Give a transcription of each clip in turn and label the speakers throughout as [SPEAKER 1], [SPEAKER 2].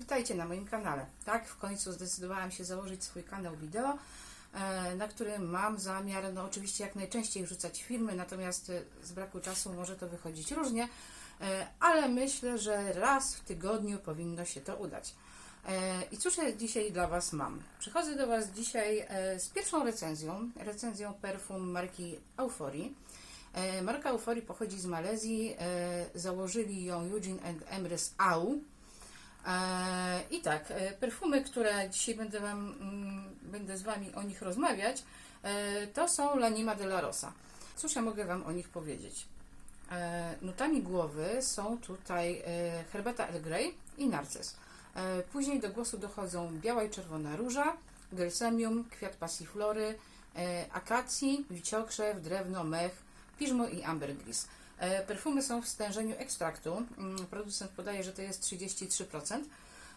[SPEAKER 1] witajcie na moim kanale. Tak, w końcu zdecydowałam się założyć swój kanał wideo, e, na którym mam zamiar, no oczywiście jak najczęściej wrzucać filmy, natomiast e, z braku czasu może to wychodzić różnie, e, ale myślę, że raz w tygodniu powinno się to udać. I cóż ja dzisiaj dla Was mam? Przychodzę do Was dzisiaj z pierwszą recenzją, recenzją perfum marki Euphorii. E, Marka Euphorii pochodzi z Malezji, założyli ją Eugene and Emrys Au. E, I tak, e, perfumy, które dzisiaj będę, wam, mm, będę z Wami o nich rozmawiać, e, to są Lanima de la Rosa. Cóż ja mogę Wam o nich powiedzieć? Nutami głowy są tutaj herbata Earl Grey i narcyz. Później do głosu dochodzą biała i czerwona róża, gelsemium, kwiat pasiflory, akacji, wiciokrzew, drewno, mech, piżmo i ambergris. E, Perfumy są w stężeniu ekstraktu. Mm, Producent podaje, że to jest 33%.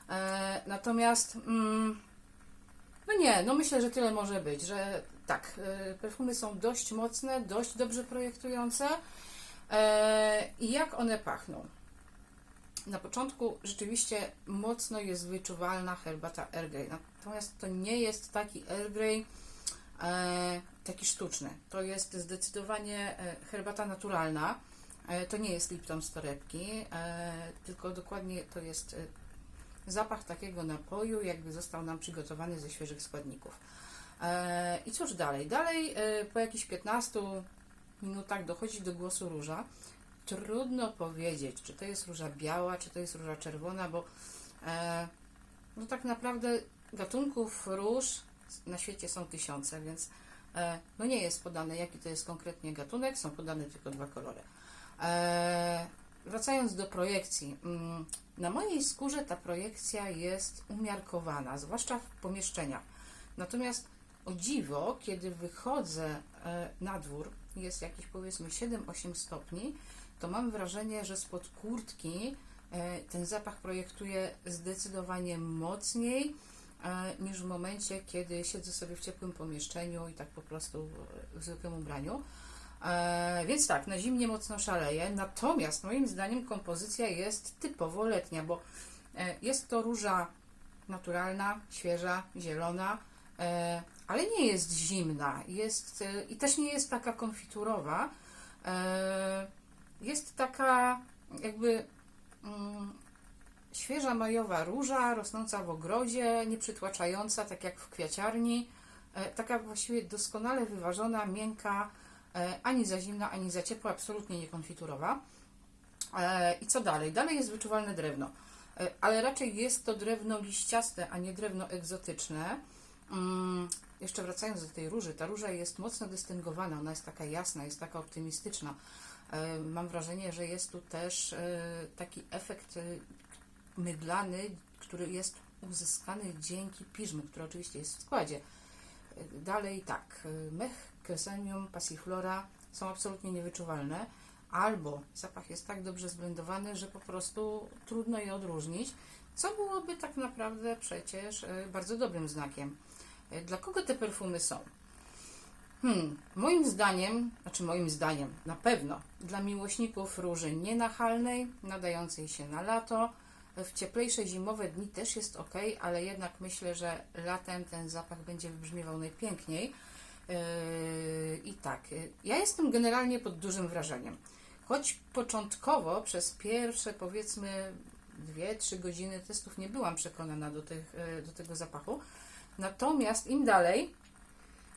[SPEAKER 1] E, Natomiast, mm, no nie, no myślę, że tyle może być, że tak, e, perfumy są dość mocne, dość dobrze projektujące. I jak one pachną? Na początku rzeczywiście mocno jest wyczuwalna herbata Earl Grey. Natomiast to nie jest taki Earl Grey taki sztuczny. To jest zdecydowanie e, herbata naturalna. E, to nie jest Lipton z torebki, e, tylko dokładnie to jest zapach takiego napoju, jakby został nam przygotowany ze świeżych składników. I cóż dalej? Dalej po jakichś 15 minutach dochodzi do głosu róża. Trudno powiedzieć, czy to jest róża biała, czy to jest róża czerwona, bo no tak naprawdę gatunków róż na świecie są tysiące, więc no nie jest podane, jaki to jest konkretnie gatunek, są podane tylko dwa kolory. E, wracając do projekcji. Mm, Na mojej skórze ta projekcja jest umiarkowana, zwłaszcza w pomieszczeniach. Natomiast o dziwo, kiedy wychodzę e, na dwór, jest jakieś powiedzmy 7-8 stopni, to mam wrażenie, że spod kurtki e, ten zapach projektuje zdecydowanie mocniej e, niż w momencie, kiedy siedzę sobie w ciepłym pomieszczeniu i tak po prostu w, zwykłym ubraniu. E, więc tak, na zimnie mocno szaleje, natomiast moim zdaniem kompozycja jest typowo letnia, bo e, jest to róża naturalna, świeża, zielona, e, ale nie jest zimna jest, e, i też nie jest taka konfiturowa. E, jest taka jakby mm, świeża majowa róża, rosnąca w ogrodzie, nieprzytłaczająca, tak jak w kwiaciarni. E, taka właściwie doskonale wyważona, miękka, e, ani za zimna, ani za ciepła, absolutnie niekonfiturowa. E, I co dalej? Dalej jest wyczuwalne drewno, ale raczej jest to drewno liściaste, a nie drewno egzotyczne. Mm, Jeszcze wracając do tej róży, ta róża jest mocno dystyngowana, ona jest taka jasna, jest taka optymistyczna. Mam wrażenie, że jest tu też taki efekt mydlany, który jest uzyskany dzięki piżmu, który oczywiście jest w składzie. Dalej tak, mech, kesenium, passiflora są absolutnie niewyczuwalne, albo zapach jest tak dobrze zblendowany, że po prostu trudno je odróżnić, co byłoby tak naprawdę przecież e, bardzo dobrym znakiem. E, Dla kogo te perfumy są? Hmm, moim zdaniem, znaczy moim zdaniem, na pewno dla miłośników róży nienachalnej, nadającej się na lato. W cieplejsze zimowe dni też jest ok, ale jednak myślę, że latem ten zapach będzie wybrzmiewał najpiękniej. Yy, I tak, yy, ja jestem generalnie pod dużym wrażeniem. Choć początkowo przez pierwsze powiedzmy 2-3 godziny testów nie byłam przekonana do, tych, yy, do tego zapachu. Natomiast im dalej,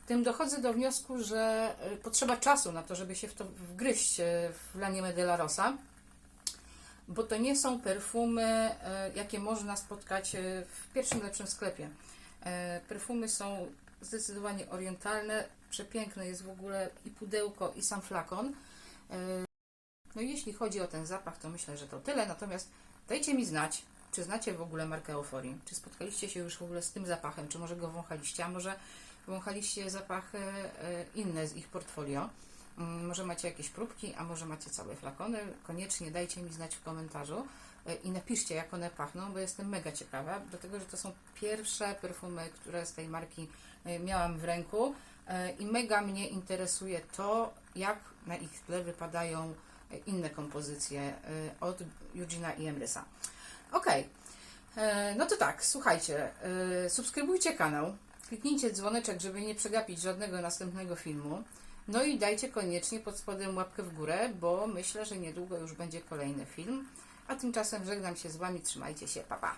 [SPEAKER 1] tym dochodzę do wniosku, że potrzeba czasu na to, żeby się w to wgryźć w Lanimę de la Rosa, bo to nie są perfumy, y, jakie można spotkać y, w pierwszym lepszym sklepie. E, Perfumy są zdecydowanie orientalne, przepiękne jest w ogóle i pudełko, i sam flakon. E, No jeśli chodzi o ten zapach, to myślę, że to tyle. Natomiast dajcie mi znać, czy znacie w ogóle markę Euphorii? Czy spotkaliście się już w ogóle z tym zapachem? Czy może go wąchaliście? A może wąchaliście zapachy e, inne z ich portfolio? Mm, Może macie jakieś próbki, a może macie całe flakony? Koniecznie dajcie mi znać w komentarzu e, i napiszcie, jak one pachną, bo jestem mega ciekawa, dlatego że to są pierwsze perfumy, które z tej marki e, miałam w ręku e, i mega mnie interesuje to, jak na ich tle wypadają inne kompozycje od Eugena i Emrysa. E, No to tak, słuchajcie, subskrybujcie kanał, kliknijcie dzwoneczek, żeby nie przegapić żadnego następnego filmu. No i dajcie koniecznie pod spodem łapkę w górę, bo myślę, że niedługo już będzie kolejny film. A tymczasem żegnam się z Wami, trzymajcie się, pa pa!